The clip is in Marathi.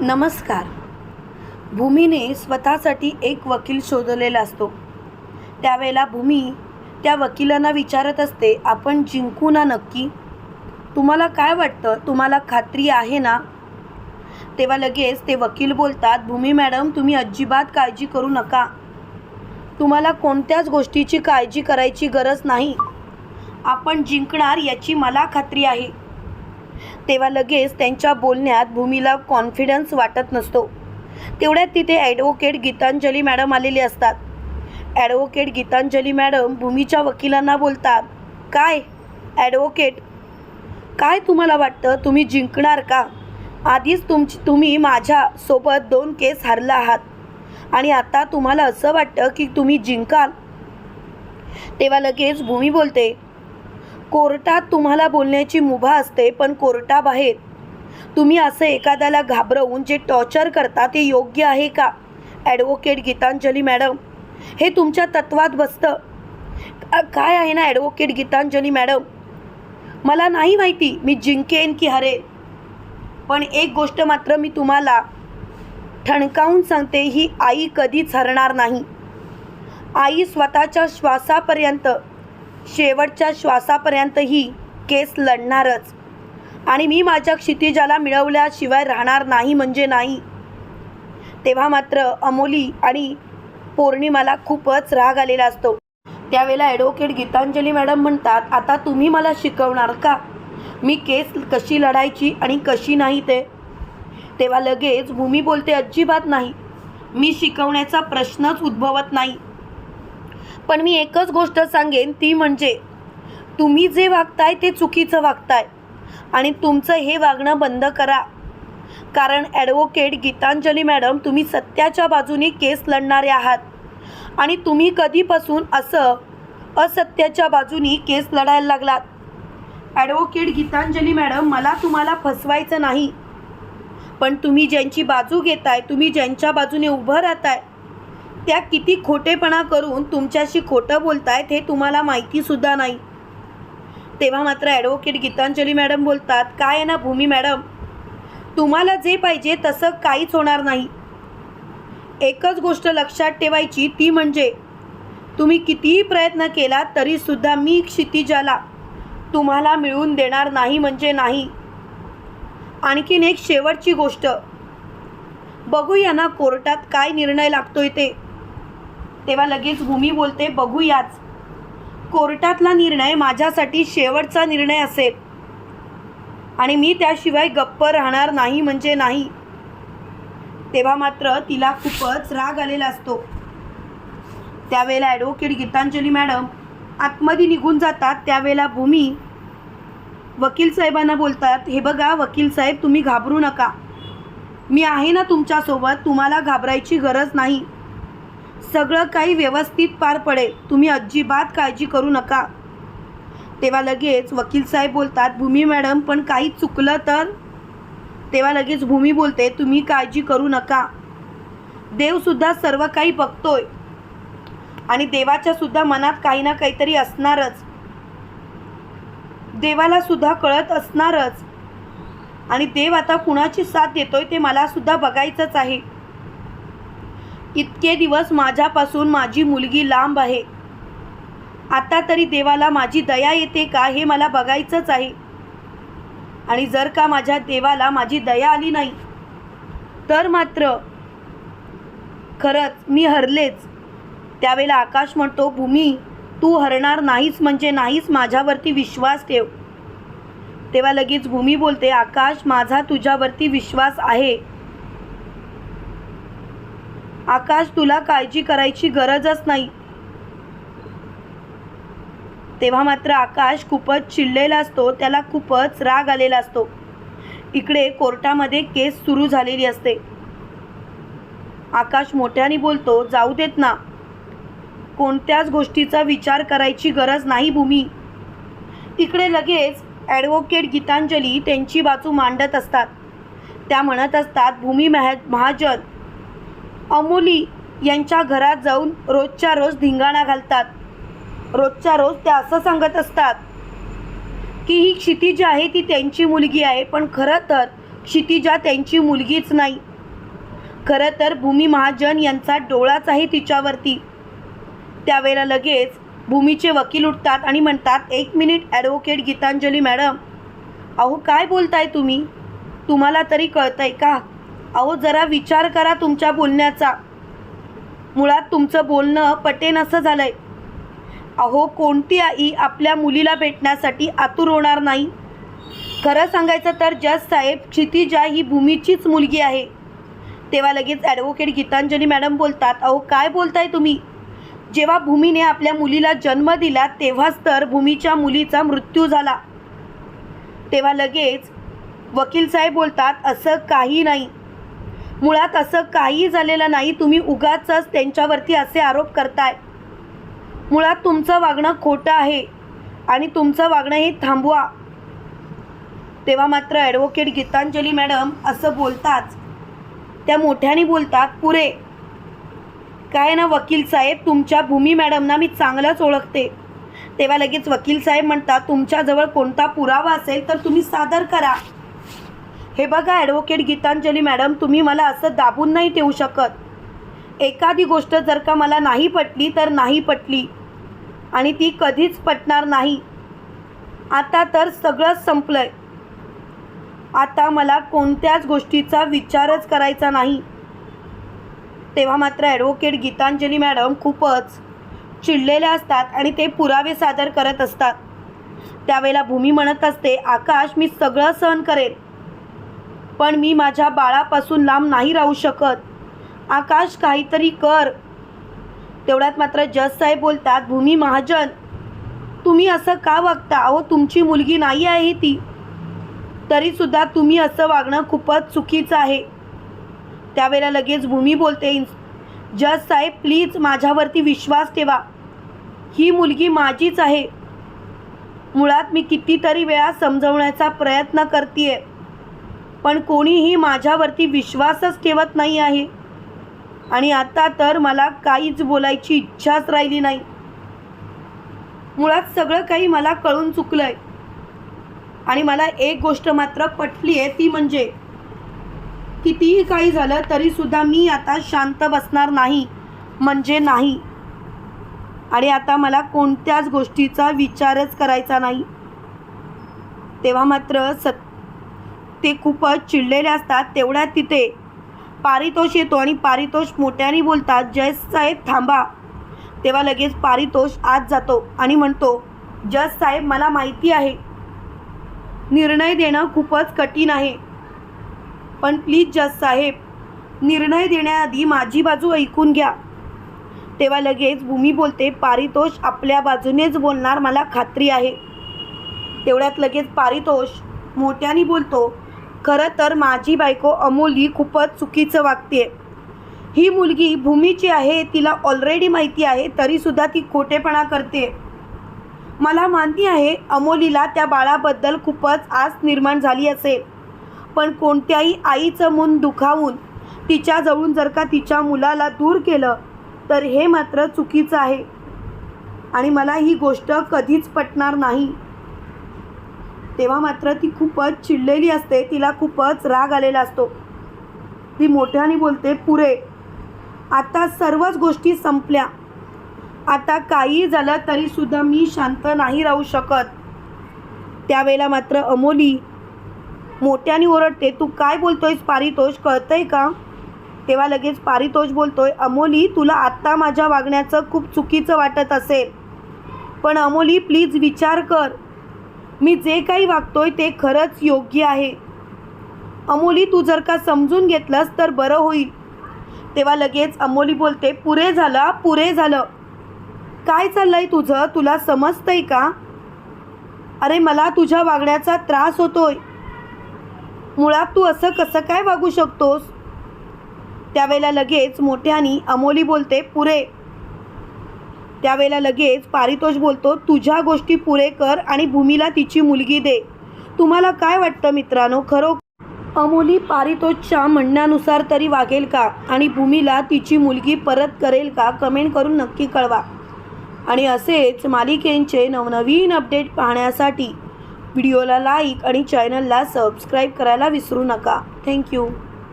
नमस्कार. भूमीने स्वतःसाठी एक वकील शोधलेला असतो. त्यावेळेला भूमी त्या वकिलांना विचारत असते आपण जिंकू ना नक्की? तुम्हाला काय वाटतं? तुम्हाला खात्री आहे ना? तेव्हा लगेच ते वकील बोलतात भूमी मॅडम तुम्ही अजिबात काळजी करू नका. तुम्हाला कोणत्याच गोष्टीची काळजी करायची गरज नाही. आपण जिंकणार याची मला खात्री आहे. तेव्हा लगेच त्यांच्या बोलण्यात भूमीला कॉन्फिडन्स वाटत नसतो. तेवढ्यात तिथे ॲडव्होकेट गीतांजली मॅडम आलेली असतात. ॲडव्होकेट गीतांजली मॅडम भूमीच्या वकिलांना बोलतात काय ॲडव्होकेट काय तुम्हाला वाटतं? तुम्ही जिंकणार का? आधीच तुमची तुम्ही माझ्यासोबत दोन केस हरला आहात. आणि आता तुम्हाला असं वाटतं की तुम्ही जिंकाल? तेव्हा लगेच भूमी बोलते कोर्टात तुम्हाला बोलण्याची मुभा असते पण कोर्टाबाहेर तुम्ही असं एखाद्याला घाबरवून जे टॉर्चर करता ते योग्य आहे का? ॲडव्होकेट गीतांजली मॅडम हे तुमच्या तत्वात बसतं. काय आहे ना ॲडव्होकेट गीतांजली मॅडम? मला नाही माहिती मी जिंकेन की हरेन. पण एक गोष्ट मात्र मी तुम्हाला ठणकावून सांगते ही आई कधीच हरणार नाही. आई स्वतःच्या श्वासापर्यंत शेवटच्या श्वासापर्यंत ही केस लढणारच. आणि मी माझ्या क्षितिजाला मिळवल्याशिवाय राहणार नाही म्हणजे नाही. तेव्हा मात्र अमोली आणि पौर्णिमाला खूपच राग आलेला असतो. त्यावेळेला ॲडव्होकेट गीतांजली मॅडम म्हणतात आता तुम्ही मला शिकवणार का? मी केस कशी लढायची आणि कशी नाही ते? तेव्हा लगेच भूमी बोलते अजिबात नाही. मी शिकवण्याचा प्रश्नच उद्भवत नाही. पण मी एकच गोष्ट सांगेन ती म्हणजे तुम्ही जे वागताय ते चुकीचं वागताय. आणि तुमचं हे वागणं बंद करा. कारण ॲडव्होकेट गीतांजली मॅडम तुम्ही सत्याच्या बाजूने केस लढणारे आहात. आणि तुम्ही कधीपासून असं असत्याच्या बाजूनी केस लढायला लागलात? ॲडव्होकेट गीतांजली मॅडम मला तुम्हाला फसवायचं नाही. पण तुम्ही ज्यांची बाजू घेताय तुम्ही ज्यांच्या बाजूने उभं राहताय त्या किती खोटेपणा करून तुमच्याशी खोटं बोलतायत हे तुम्हाला माहितीसुद्धा नाही. तेव्हा मात्र ॲडव्होकेट गीतांजली मॅडम बोलतात काय आहे ना भूमी मॅडम? तुम्हाला जे पाहिजे तसं काहीच होणार नाही. एकच गोष्ट लक्षात ठेवायची ती म्हणजे तुम्ही कितीही प्रयत्न केला तरीसुद्धा मी क्षितिजाला तुम्हाला मिळवून देणार नाही म्हणजे नाही. आणखीन एक शेवटची गोष्ट. बघूया ना कोर्टात काय निर्णय लागतोय ते. तेव्हा लगेच भूमी बोलते बघूयाच. कोर्टातला निर्णय माझ्यासाठी शेवटचा निर्णय असेल. आणि मी त्याशिवाय गप्प राहणार नाही म्हणजे नाही. तेव्हा मात्र तिला खूपच राग आलेला असतो. त्यावेळेला ॲडव्होकेट गीतांजली मॅडम आतमध्ये निघून जातात. त्यावेळेला भूमी वकील साहेबांना बोलतात हे बघा वकील साहेब तुम्ही घाबरू नका. मी आहे ना तुमच्यासोबत तुम्हाला घाबरायची गरज नाही. सगळं काही व्यवस्थित पार पडेल. तुम्ही अजिबात काळजी करू नका. तेव्हा लगेच वकील साहेब बोलतात भूमी मॅडम पण काही चुकलं तर? तेव्हा लगेच भूमी बोलते तुम्ही काळजी करू नका. देवसुद्धा सर्व काही बघतोय. आणि देवाच्या सुद्धा मनात काही ना काहीतरी असणारच. देवाला सुद्धा कळत असणारच. आणि देव आता कुणाची साथ देतोय ते मला सुद्धा बघायचंच आहे. इतके दिवस माझ्यापासून माझी मुलगी लांब आहे. आता तरी देवाला माझी दया येते का हे मला बघायचंच आहे. आणि जर का माझ्या देवाला माझी दया आली नाही तर मात्र खरंच मी हरलेच. त्यावेळेला आकाश म्हणतो भूमी तू हरणार नाहीस म्हणजे नाहीस माझ्यावरती विश्वास ठेव. तेव्हा लगेच भूमी बोलते आकाश माझा तुझ्यावरती विश्वास आहे. आकाश तुला काळजी करायची गरजच नाही. तेव्हा मात्र आकाश खूपच चिडलेला असतो त्याला खूपच राग आलेला असतो. इकडे कोर्टामध्ये केस सुरू झालेली असते. आकाश मोठ्याने बोलतो जाऊ देत ना. कोणत्याच गोष्टीचा विचार करायची गरज नाही भूमी. इकडे लगेच ॲडव्होकेट गीतांजली त्यांची बाजू मांडत असतात. त्या म्हणत असतात भूमी महा महाजन अमोली यांच्या घरात जाऊन रोजच्या रोज धिंगाणा घालतात. रोजच्या रोज त्या असं सांगत असतात की ही क्षितिजा आहे ती त्यांची मुलगी आहे पण खरं तर क्षितिजा त्यांची मुलगीच नाही. खरं तर भूमी महाजन यांचा डोळाच आहे तिच्यावरती. त्यावेळेला लगेच भूमीचे वकील उठतात आणि म्हणतात एक मिनिट ॲडव्होकेट गीतांजली मॅडम अहो काय बोलताय तुम्ही? तुम्हाला तरी कळतंय का? अहो जरा विचार करा तुमच्या बोलण्याचा. मुळात तुमचं बोलणं पटेन असं झालंय. अहो कोणती आई आपल्या मुलीला भेटण्यासाठी आतुर होणार नाही? खरं सांगायचं तर जज साहेब क्षितिजा ही भूमीचीच मुलगी आहे. तेव्हा लगेच ॲडव्होकेट गीतांजली मॅडम बोलतात अहो काय बोलताय तुम्ही? जेव्हा भूमीने आपल्या मुलीला जन्म दिला तेव्हाच तर भूमीच्या मुलीचा मृत्यू झाला. तेव्हा लगेच वकील साहेब बोलतात असं काही नाही. मुळात असं काही झालेलं नाही. तुम्ही उगाच त्यांच्यावरती असे आरोप करताय. मुळात तुमचं वागणं खोटं आहे आणि तुमचं वागणं हे थांबवा. तेव्हा मात्र ॲडव्होकेट गीतांजली मॅडम असं बोलताच त्या मोठ्याने बोलतात पुरे काय ना वकील साहेब तुमच्या भूमी मॅडमना मी चांगलंच ओळखते. तेव्हा लगेच वकील साहेब म्हणतात तुमच्याजवळ कोणता पुरावा असेल तर तुम्ही सादर करा. हे बघा ॲडव्होकेट गीतांजली मॅडम तुम्ही मला असं दाबून नाही ठेवू शकत. एखादी गोष्ट जर का मला नाही पटली तर नाही पटली. आणि ती कधीच पटणार नाही. आता तर सगळंच संपलंय. आता मला कोणत्याच गोष्टीचा विचारच करायचा नाही. तेव्हा मात्र ॲडव्होकेट गीतांजली मॅडम खूपच चिडलेल्या असतात आणि ते पुरावे सादर करत असतात. त्यावेळेला भूमी म्हणत असते आकाश मी सगळं सहन करेन. पण मी माझ्या बाळापासून लांब नाही राहू शकत. आकाश काहीतरी कर. तेवढ्यात मात्र जज साहेब बोलतात भूमी महाजन तुम्ही असं का वागता? अहो तुमची मुलगी नाही आहे ती. तरीसुद्धा तुम्ही असं वागणं खूपच चुकीचं आहे. त्यावेळेला लगेच भूमी बोलते जज साहेब प्लीज माझ्यावरती विश्वास ठेवा. ही मुलगी माझीच आहे. मुळात मी कितीतरी वेळा समजवण्याचा प्रयत्न करते पण कोणीही माझ्यावरती विश्वासच ठेवत नाही आहे. आणि आता तर मला काहीच बोलायची इच्छाच राहिली नाही. मुळात सगळं काही मला कळून चुकलं आहे आणि मला एक गोष्ट मात्र पटली आहे ती म्हणजे कितीही काही झालं तरीसुद्धा मी आता शांत बसणार नाही म्हणजे नाही. आणि आता मला कोणत्याच गोष्टीचा विचारच करायचा नाही. तेव्हा मात्र सत्य ते खूपच चिडलेले असतात तेवढ्यात तिथे पारितोष येतो आणि पारितोष मोठ्याने बोलतात जय साहेब थांबा. तेव्हा लगेच पारितोष आत जातो आणि म्हणतो जज साहेब मला माहिती आहे. निर्णय देणं खूपच कठीण आहे. पण प्लीज जज साहेब निर्णय देण्याआधी माझी बाजू ऐकून घ्या. तेव्हा लगेच भूमी बोलते पारितोष आपल्या बाजूनेच बोलणार मला खात्री आहे. तेवढ्यात लगेच पारितोष मोठ्याने बोलतो खरं तर माझी बायको अमोली खूपच चुकीचं वागते ही मुलगी भूमीची आहे तिला ऑलरेडी माहिती आहे तरीसुद्धा ती खोटेपणा करते. मला मान्य आहे अमोलीला त्या बाळाबद्दल खूपच आस निर्माण झाली असेल पण कोणत्याही आईचं मन दुखावून तिच्याजवळून जर का तिच्या मुलाला दूर केलं तर हे मात्र चुकीचं आहे. आणि मला ही गोष्ट कधीच पटणार नाही. तेव्हा मात्र ती खूपच चिडलेली असते. तिला खूपच राग आलेला असतो. ती मोठ्याने बोलते पुरे आता सर्वच गोष्टी संपल्या. आता काही झालं तरीसुद्धा मी शांत नाही राहू शकत. त्यावेळेला मात्र अमोली मोठ्याने ओरडते तू काय बोलतोयस पारितोष? कळतंय का? तेव्हा लगेच पारितोष बोलतोय अमोली तुला आत्ता माझ्या वागण्याचं खूप चुकीचं वाटत असेल. पण अमोली प्लीज विचार कर. मी जे काही वागतोय ते खरंच योग्य आहे. अमोली तू जर का समजून घेतलंस तर बरं होईल. तेव्हा लगेच अमोली बोलते पुरे झालं पुरे झालं. काय चाललंय तुझं? तुला समजतंय का? अरे मला तुझ्या वागण्याचा त्रास होतोय. मुळात तू असं कसं काय वागू शकतोस? त्यावेळेला लगेच मोठ्यानी अमोली बोलते पुरे त्यावेळेला लगेच पारितोष बोलतो तुझ्या गोष्टी पुरे कर आणि भूमीला तिची मुलगी दे. तुम्हाला काय वाटतं मित्रांनो? खरो अमोली पारितोषच्या म्हणण्यानुसार तरी वागेल का? आणि भूमीला तिची मुलगी परत करेल का? कमेंट करून नक्की कळवा. आणि असेच मालिकेंचे नवनवीन अपडेट पाहण्यासाठी व्हिडिओला लाईक आणि चॅनलला सबस्क्राईब करायला विसरू नका. थँक्यू.